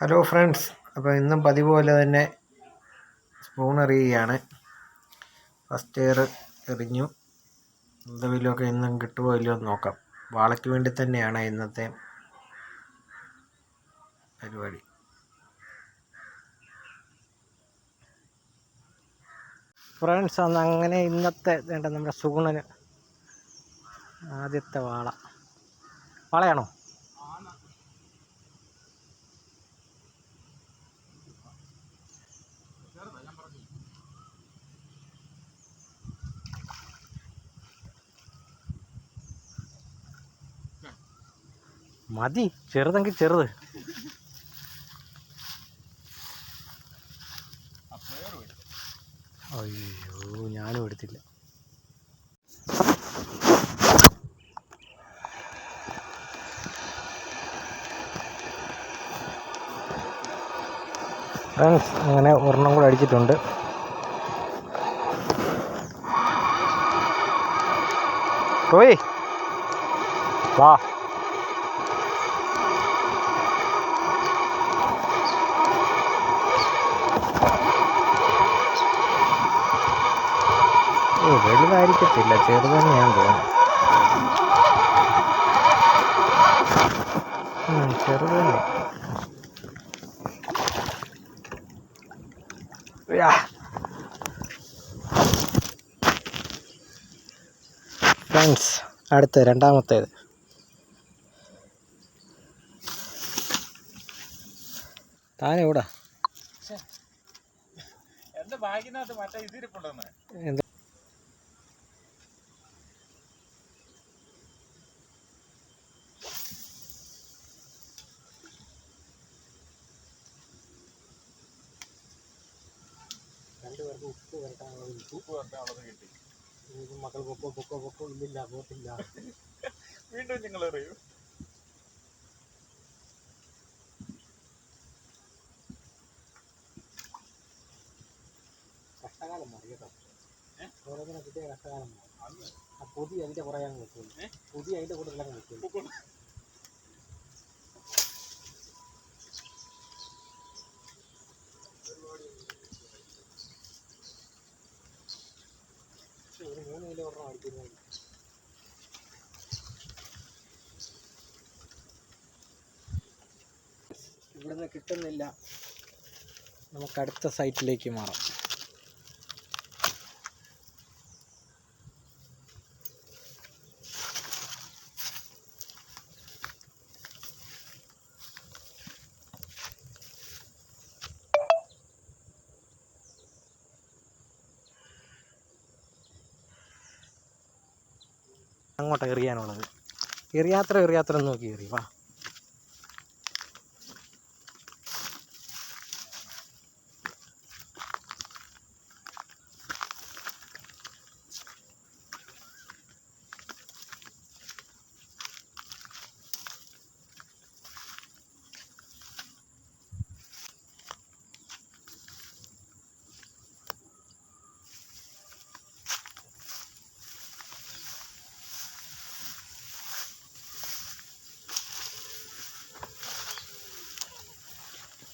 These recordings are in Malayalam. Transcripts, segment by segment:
ഹലോ ഫ്രണ്ട്സ് അപ്പോൾ ഇന്നും പതിവ് പോലെ തന്നെ സ്പൂൺ എറിയുകയാണ്. ഫസ്റ്റ് ഇയർ എറിഞ്ഞു. എന്തെങ്കിലുമൊക്കെ ഇന്നും കിട്ടുമോ ഇല്ലയോ എന്ന് നോക്കാം. വാളയ്ക്ക് വേണ്ടി തന്നെയാണ് ഇന്നത്തെ പരിപാടി. ഫ്രണ്ട്സ് അന്ന് അങ്ങനെ ഇന്നത്തെ വേണ്ട നമ്മുടെ സുഗുണന് ആദ്യത്തെ വാള. വാളയാണോ? മതി ചെറുതെങ്കിൽ ചെറുത്. അയ്യോ ഞാനും എടുത്തില്ല. ഫ്രണ്ട്സ് അങ്ങനെ ഒരെണ്ണം കൂടെ അടിച്ചിട്ടുണ്ട്. പോയി. വാ. ഓ വലുതായിരിക്കത്തില്ല ചെറുത് ഞാൻ തോന്നുന്നു. ചെറുതന്നെ ചെറുത് തന്നെ ഫ്രണ്ട്സ് അടുത്ത രണ്ടാമത്തേത്. താനെവിടാ? എന്താ ബാഗിനകത്ത് മറ്റേ ഇതിരിപ്പുണ്ടെന്ന് എന്താ രണ്ടുപേർക്ക് ഉപ്പ് വരട്ടാനുള്ളത് ഉപ്പ് വരട്ടാനുള്ളത് കിട്ടി മക്കൾ പൊക്കോ പൊക്കോ പൊക്കോ ഇല്ലില്ല പോത്തില്ല വീണ്ടും നിങ്ങൾ അറിയൂ. കഷ്ടകാലം മാറി കേട്ടോ. ഓരോന്നിനെ കിട്ടിയ കഷ്ടകാലം മാറി. ആ പൊതി അങ്ങ് പൊതി അതിന്റെ കൂടെ എല്ലാം ഒരു മൂന്ന് കിലോ ഒരെണ്ണം ഇവിടുന്ന് കിട്ടുന്നില്ല. നമുക്ക് അടുത്ത സൈറ്റിലേക്ക് മാറാം. അങ്ങോട്ട് എറിയാനുള്ളത്. എറിയാത്ര എറിയാത്ര നോക്കി എറി വാ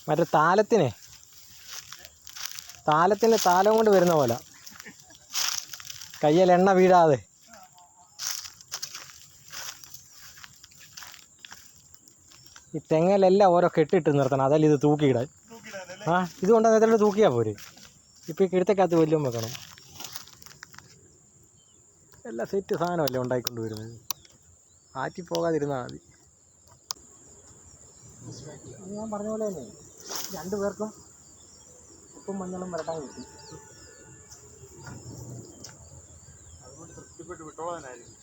മറ്റേ താലത്തിനെ. താലത്തിന് താലം കൊണ്ട് വരുന്ന പോലെ. കയ്യിൽ എണ്ണ വീഴാതെ. ഈ തെങ്ങലെല്ലാം ഓരോ കെട്ടിട്ട് നിർത്തണം. അതല്ല ഇത് തൂക്കിയിടാൻ. ആ ഇതുകൊണ്ട് നേരത്തെ തൂക്കിയാ പോരെ? ഇപ്പോൾ ഈ കിഴത്തേക്കകത്ത് വലിയ വെക്കണം. എല്ലാം സെറ്റ് സാധനമല്ലേ ഉണ്ടായിക്കൊണ്ട് വരുന്നത്? ആറ്റി പോകാതിരുന്നാൽ മതി. ഞാൻ പറഞ്ഞ പോലെ തന്നെ. രണ്ടു പേർക്കും ഉപ്പും മഞ്ഞളും വരട്ടാൻ കിട്ടി അതുകൊണ്ട് തൃപ്തിപ്പെട്ട് വിട്ടോളാനായിരിക്കും.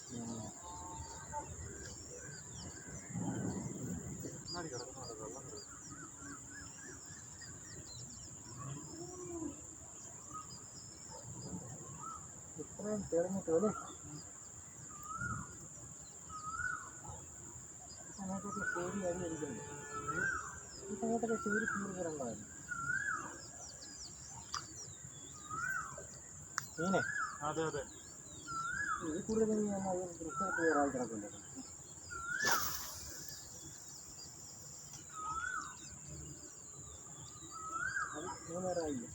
ഇത്രയും തെളിഞ്ഞിട്ട് അല്ലേ ഒരു തീർന്നിറങ്ങാൻ മീനെ? അതെ അതെ. ഇത് കൂടുതൽ ദൃശ്യമായിട്ട് വേറെ ആൾ കിടക്കുന്നത് മൂന്നേരായില്ല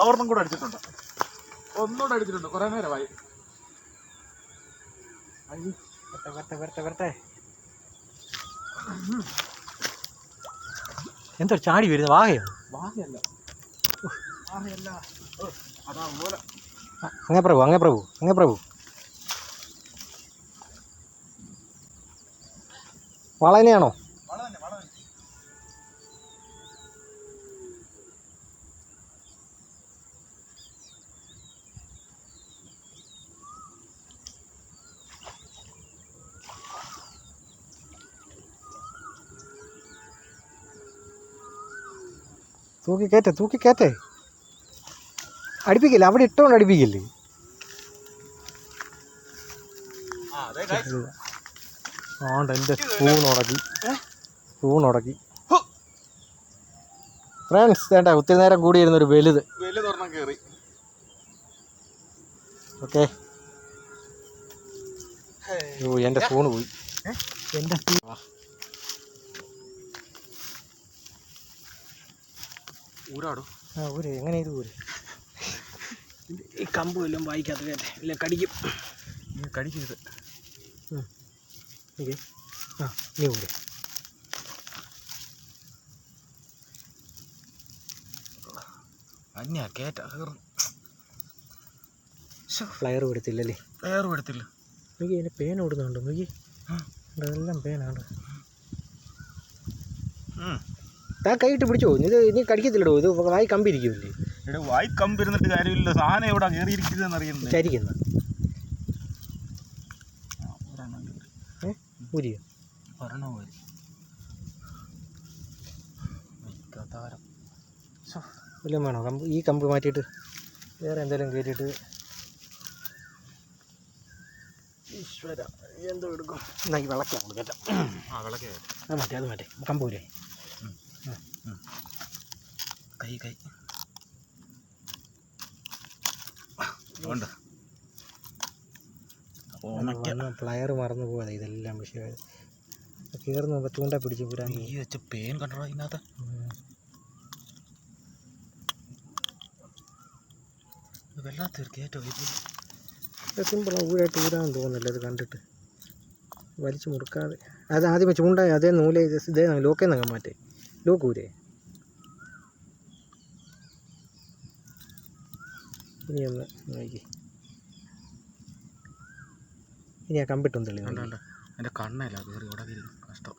അവർന്നും കൂടെ അടിച്ചിട്ടുണ്ട്. ഒന്നുകൂടെ അടിച്ചിട്ടുണ്ട്. കുറെ നേരമായി. വരട്ടെ വരട്ടെ വരട്ടെ വരട്ടെ. എന്തോ ചാടി വരുന്നത്? വാഹയോ? വാഹയല്ല. വാഹയല്ല. അതാ പോലെ അങ്ങേ പ്രഭു അങ്ങേ പ്രഭു അങ്ങേ പ്രഭു. വള തന്നെ വള തന്നെ തൂക്കി കയറ്റേ തൂക്കി കയറ്റേ അടുപ്പിക്കില്ല? അവിടെ ഇട്ടുകൊണ്ട് അടുപ്പിക്കില്ലേ? ആണ്ട് എന്റെ സ്പൂൺ ഉടക്കി സ്പൂൺ ഉടക്കി ഫ്രണ്ട്സ് വേണ്ട ഒത്തിരി നേരം കൂടിയിരുന്നൊരു വലുത്. വലിയ തുറന്നം കയറി ഓക്കെ ഓ എന്റെ സ്പൂണ് പോയി. എന്റെ സ്പൂൺ ഊരാടോ. ആ ഊര് എങ്ങനെ ഇത് ഊര്? ഈ കമ്പും എല്ലാം വായിക്കാത്ത ഇല്ല കടിക്കും. കടിക്കരുത്. ഓക്കെ ആ നീ ഊര് അന്യാ കേറ്റ ഫ്ലയർ കൊടുത്തില്ലല്ലേ? വേറും എടുത്തില്ല നോക്കി എന്റെ പേന ഓടുന്നുണ്ട്? നോക്കി. അതെല്ലാം പേനാണ് താ കൈയിട്ട് പിടിച്ചോ. ഇത് ഇനി കടിക്കത്തില്ലടോ. ഇത് വായി കമ്പിരിക്കുമല്ലേ വായി കമ്പിരുന്നിട്ട് കാര്യമില്ല സാധനം എവിടെ കയറിയിരിക്കുന്നതെന്ന് അറിയുന്നത് ചരിക്കുന്ന ഊരിയോ ഒരെണ്ണം പോയി മിക്കതാരം വല്ലതും വേണോ? കമ്പ് ഈ കമ്പ് മാറ്റിയിട്ട് വേറെ എന്തെങ്കിലും കയറ്റിയിട്ട്. ഈശ്വര എന്തോ എടുക്കും. എന്നാ ഈ വിളക്കാം കൊടുക്കട്ടെ ആ വിളക്കേ അത് മാറ്റി അത് മാറ്റി. കമ്പൂരെ കൈ കൈ. ഉണ്ട് പ്ലയർ മറന്നു പോയതാ ഇതെല്ലാം വിഷയമായത് കയറുന്ന മുമ്പ് ചൂണ്ട പിടിച്ച് പുരാൻ ഈ വെച്ച പേൻ കണ്ടോ ഇതിനകത്ത് വല്ലാത്തൊരു കയറ്റോ ഇത് സിമ്പിളാണ് ഊരായിട്ട് ഊരാൻ തോന്നുന്നില്ല ഇത് കണ്ടിട്ട്. വലിച്ചു മുറുക്കാതെ. അത് ആദ്യമേ ചൂണ്ട അതേ നൂലേ ഇത് ലോക്കേ നങ്ങ മാറ്റേ. ലോക്ക് ഊരേ. ഇനി ഒന്ന് നോക്കി. ഇനി ആ കമ്പിട്ടൊന്നും തെളി കണ്ടോ കണ്ടോ? എന്റെ കണ്ണല്ല കയറി. ഉടകിരിക്കും കഷ്ടം.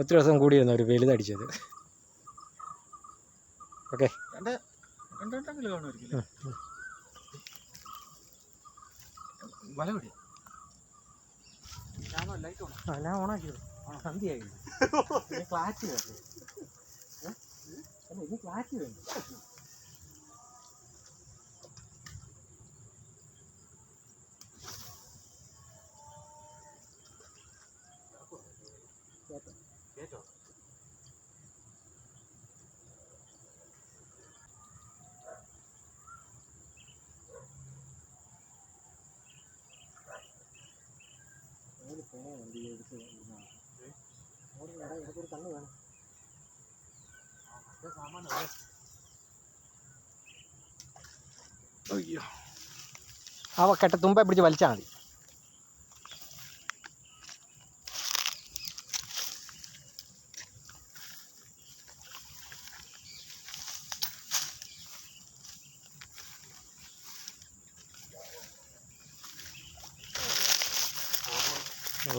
ഒത്തിരി ദിവസം കൂടിയിരുന്നു ഒരു വലുതടിച്ചത്. ഓക്കെ. രണ്ട് രണ്ടെണ്ണെങ്കിലും കാണുമായിരിക്കും വല പിടി ഓണാക്കി സന്ധ്യയായി ക്ലാറ്റ് വേണ്ട? ഇനി ക്ലാറ്റ് വേണ്ട? കണ്ണ് വേണം അയ്യോ. ആ കെട്ട തുമ്പെ പിടിച്ച് വലിച്ചാൽ മതി.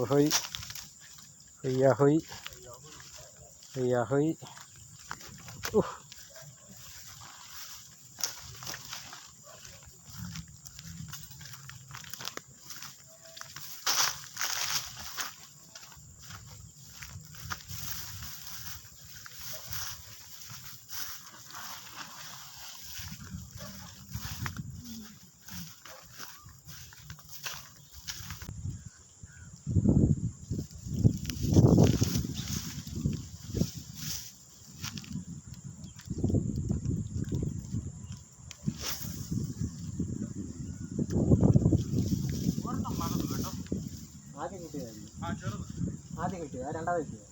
হই হইয়া হই হইয়া হই। উহ ആ ചെറുത്. ആദ്യം കിട്ടിയത് രണ്ടാമത് കിട്ടിയത്.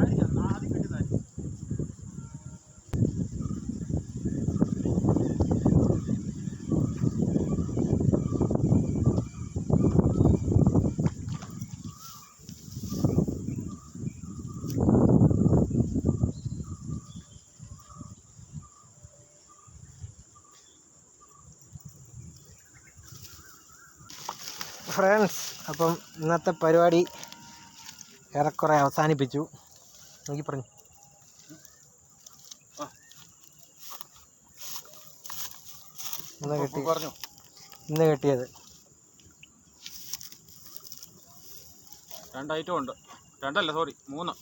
ആദ്യം ആദ്യം ഫ്രണ്ട്സ് അപ്പം ഇന്നത്തെ പരിപാടി ഏറെക്കുറെ അവസാനിപ്പിച്ചു. എനിക്ക് പറഞ്ഞു. ഇന്ന് കിട്ടി പറഞ്ഞു. ഇന്ന് കിട്ടിയത്. രണ്ട് ഐറ്റം ഉണ്ട്. രണ്ടല്ല സോറി മൂന്ന്.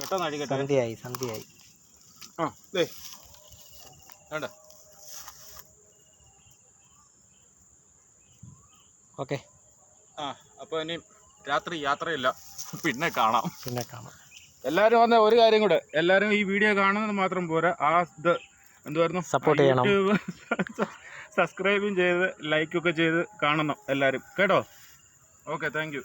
കേട്ടോ. സന്ധ്യയായി സന്ധ്യയായി. ആ ദേ. വേണ്ട ഓക്കെ. ആ അപ്പോൾ ഇനി രാത്രി യാത്രയില്ല. പിന്നെ കാണാം. പിന്നെ കാണാം. എല്ലാവരും വന്ന ഒരു കാര്യം കൂടെ. എല്ലാവരും ഈ വീഡിയോ കാണുന്നത് മാത്രം പോരാ. ആ ഇത് എന്തുവായിരുന്നു? സപ്പോർട്ട് ചെയ്യണം. സബ്സ്ക്രൈബും ചെയ്ത് ലൈക്കൊക്കെ ചെയ്ത് കാണണം എല്ലാവരും കേട്ടോ? Okay thank you